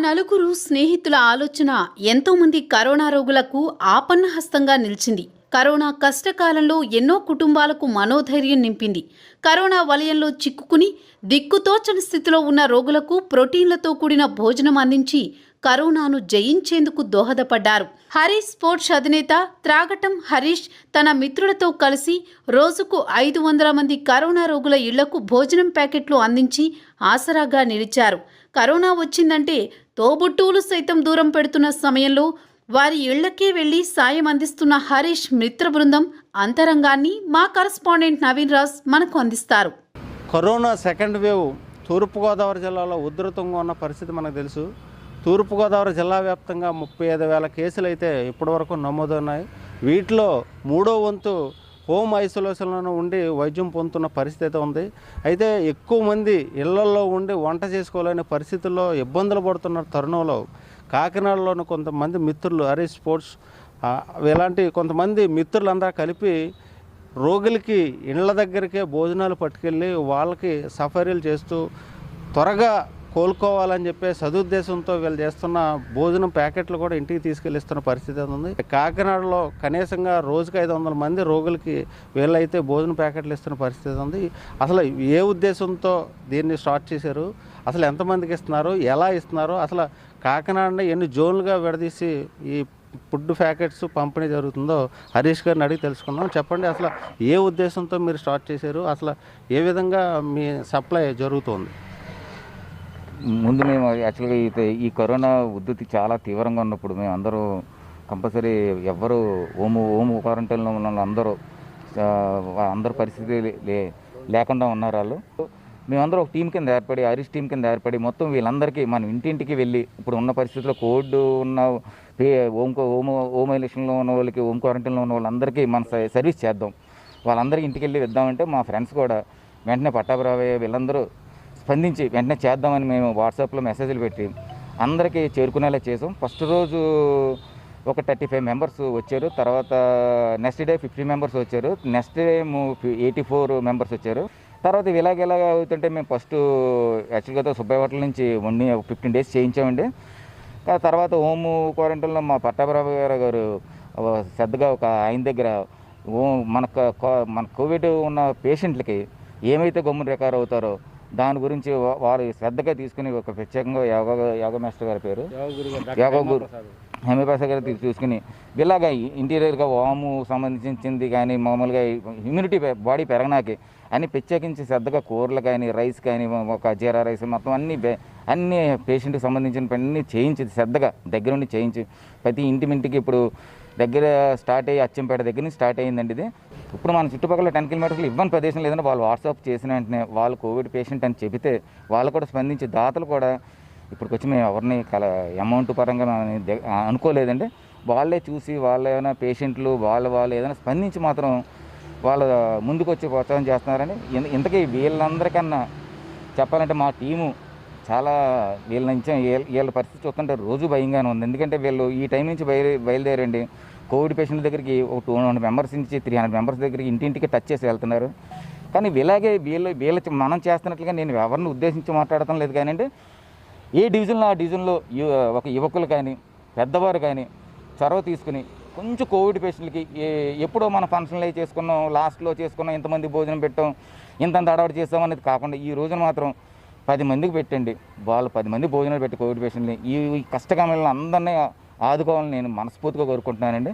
నలుగురు స్నేహితుల ఆలోచన ఎంతోమంది కరోనా రోగులకు ఆపన్నహస్తంగా నిలిచింది. కరోనా కష్టకాలంలో ఎన్నో కుటుంబాలకు మనోధైర్యం నింపింది. కరోనా వలయంలో చిక్కుకుని దిక్కుతోచని స్థితిలో ఉన్న రోగులకు ప్రోటీన్లతో కూడిన భోజనం అందించి కరోనాను జయించేందుకు దోహదపడ్డారు. హరీష్ స్పోర్ట్స్ అధినేత త్రాగటం హరీష్ తన మిత్రులతో కలిసి రోజుకు ఐదు వందల మంది కరోనా రోగుల ఇళ్ళకు భోజనం ప్యాకెట్లు అందించి ఆసరాగా నిలిచారు. కరోనా వచ్చిందంటే తోబుట్టువులు సైతం దూరం పెడుతున్న సమయంలో వారి ఇళ్ళకే వెళ్ళి సాయం అందిస్తున్న హరీష్ మిత్ర బృందం అంతరంగాన్ని మా కరస్పాండెంట్ నవీన్ రాజ్ మనకు అందిస్తారు. కరోనా సెకండ్ వేవ్ తూర్పుగోదావరి జిల్లాలో ఉధృతంగా ఉన్న పరిస్థితి మనకు తెలుసు. తూర్పుగోదావరి జిల్లా వ్యాప్తంగా ముప్పై ఐదు వేల కేసులు అయితే ఇప్పటివరకు నమోదవున్నాయి వీటిలో మూడో వంతు హోమ్ ఐసోలేషన్లో ఉండి వైద్యం పొందుతున్న పరిస్థితి అయితే ఉంది. అయితే ఎక్కువ మంది ఇళ్ళలో ఉండి వంట చేసుకోలేని పరిస్థితుల్లో ఇబ్బందులు పడుతున్న తరుణంలో. కాకినాడలోని కొంతమంది మిత్రులు అరే స్పోర్ట్స్ ఇలాంటి కొంతమంది మిత్రులందరూ కలిపి రోగులకి ఇళ్ళ దగ్గరికే భోజనాలు పట్టుకెళ్ళి వాళ్ళకి సఫరీలు చేస్తూ త్వరగా కోలుకోవాలని చెప్పే సదుద్దేశంతో వీళ్ళు చేస్తున్న భోజనం ప్యాకెట్లు కూడా ఇంటికి తీసుకెళ్ళిస్తున్న పరిస్థితి ఉంది. కాకినాడలో కనీసంగా రోజుకి ఐదు వందల మంది రోగులకి వీళ్ళైతే భోజన ప్యాకెట్లు ఇస్తున్న పరిస్థితి ఉంది. అసలు ఏ ఉద్దేశంతో దీన్ని స్టార్ట్ చేశారు? అసలు ఎంతమందికి ఇస్తున్నారు? ఎలా ఇస్తున్నారు? అసలు కాకినాడని ఎన్ని జోన్లుగా విడదీసి ఈ ఫుడ్ ప్యాకెట్స్ పంపిణీ జరుగుతుందో హరీష్ గారిని అడిగి తెలుసుకుందాం. చెప్పండి అసలు ఏ ఉద్దేశంతో మీరు స్టార్ట్ చేశారు? అసలు ఏ విధంగా మీ సప్లై జరుగుతుంది? ముందు మేము యాక్చువల్గా అయితే ఈ కరోనా ఉద్ధృతి చాలా తీవ్రంగా ఉన్నప్పుడు మేము అందరూ కంపల్సరీ ఎవ్వరు హోము హోమ్ క్వారంటైన్లో ఉన్న వాళ్ళు అందరూ ఆ, అందరి పరిస్థితి లే- లేకుండా ఉన్నారు వాళ్ళు. మేమందరూ ఒక టీం కింద ఏర్పడి హరీష్ టీం కింద ఏర్పడి మొత్తం వీళ్ళందరికీ మనం ఇంటింటికి వెళ్ళి ఇప్పుడు ఉన్న పరిస్థితుల్లో కోవిడ్ ఉన్న పే హోమ్ హోమ్ హోమ్ ఐలేషన్లో ఉన్న వాళ్ళకి హోమ్ క్వారంటైన్లో ఉన్న వాళ్ళందరికీ మన స- సర్వీస్ చేద్దాం. వాళ్ళందరికీ ఇంటికి వెళ్ళి ఇద్దామంటే మా ఫ్రెండ్స్ కూడా వెంటనే పట్టాభిరావయ్య వీళ్ళందరూ స్పందించి వెంటనే చేద్దామని మేము వాట్సాప్లో మెసేజ్లు పెట్టి అందరికీ చేరుకునేలా చేసాం. ఫస్ట్ రోజు ఒక థర్టీ ఫైవ్ మెంబర్స్ వచ్చారు. తర్వాత నెక్స్ట్ డే ఫిఫ్టీ మెంబర్స్ వచ్చారు. Next day eighty four members వచ్చారు. తర్వాత ఇవి ఇలాగ ఇలాగ అవుతుంటే మేము ఫస్ట్ యాక్చువల్గా సుబ్బయ్య హోటల్ నుంచి వన్ ఫిఫ్టీన్ డేస్ చేయించామండి. తర్వాత హోమ్ క్వారంటైన్లో మా పట్టాభిరావు గారు గారు శ్రద్ధగా ఒక ఆయన దగ్గర ఓ మన మన కోవిడ్ ఉన్న పేషెంట్లకి ఏమైతే గమ్మున రికార్ అవుతారో దాని గురించి వారు శ్రద్ధగా తీసుకుని ఒక ప్రత్యేకంగా యోగా యోగా మాస్టర్ గారి పేరు. యోగా గురు హేమప్రసాద్ గారు. చూసుకుని ఇలాగా ఇంటీరియర్గా వాము సంబంధించింది కానీ మామూలుగా ఇమ్యూనిటీ బాడీ పెరగనాకి అన్ని ప్రత్యేకించి శ్రద్ధగా కూరలు కానీ రైస్ కానీ ఒక జీరా రైస్ మొత్తం అన్ని అన్ని పేషెంట్కి సంబంధించిన అన్ని చేయించి శ్రద్ధగా దగ్గరుండి చేయించి ప్రతి ఇంటి ఇంటికి ఇప్పుడు దగ్గర స్టార్ట్ అయ్యి అచ్చంపేట దగ్గర నుంచి స్టార్ట్ అయ్యిందండి ఇది. ఇప్పుడు మన చుట్టుపక్కల టెన్ కిలోమీటర్లు ఇవ్వని ప్రదేశం లేదంటే వాళ్ళు వాట్సాప్ చేసిన వెంటనే వాళ్ళు కోవిడ్ పేషెంట్ అని చెబితే వాళ్ళు కూడా స్పందించి దాతలు కూడా ఇప్పటికి వచ్చి మేము ఎవరిని కల అమౌంట్ పరంగా మనం అనుకోలేదండి. వాళ్ళే చూసి వాళ్ళ ఏమైనా పేషెంట్లు వాళ్ళ వాళ్ళు ఏదైనా స్పందించి మాత్రం వాళ్ళ ముందుకు వచ్చి ప్రోత్సాహం చేస్తున్నారని ఇంతకీ వీళ్ళందరికన్నా చెప్పాలంటే మా టీము చాలా వీళ్ళ నుంచి వీళ్ళ- పరిస్థితి చూస్తుంటే రోజు భయంగానే ఉంది. ఎందుకంటే వీళ్ళు ఈ టైం నుంచి బయలు బయలుదేరండి. కోవిడ్ పేషెంట్ల దగ్గరికి ఒక టూ హండ్రెడ్ మెంబర్స్ నుంచి త్రీ హండ్రెడ్ మెంబర్స్ దగ్గరికి ఇంటింటికి టచ్ చేసి వెళ్తున్నారు. కానీ ఇలాగే వీళ్ళు వీళ్ళ మనం చేస్తున్నట్లుగా నేను ఎవరిని ఉద్దేశించి మాట్లాడటం లేదు కానివ్వండి. ఏ డివిజన్లో ఆ డివిజన్లో ఒక యువకులు కానీ పెద్దవారు కానీ చొరవ తీసుకుని కొంచెం కోవిడ్ పేషెంట్లకి ఎప్పుడో మన ఫంక్షన్లు అవి చేసుకున్నాం లాస్ట్లో చేసుకున్నాం ఇంతమంది భోజనం పెట్టాం ఇంతంత అడవాడు చేస్తాం అనేది కాకుండా ఈ రోజున మాత్రం పది మందికి పెట్టండి. వాళ్ళు పది మంది భోజనాలు పెట్టి కోవిడ్ పేషెంట్ని ఈ కష్టకాలంలో అందరినీ ఆదుకోవాలని నేను మనస్ఫూర్తిగా కోరుకుంటున్నానండి.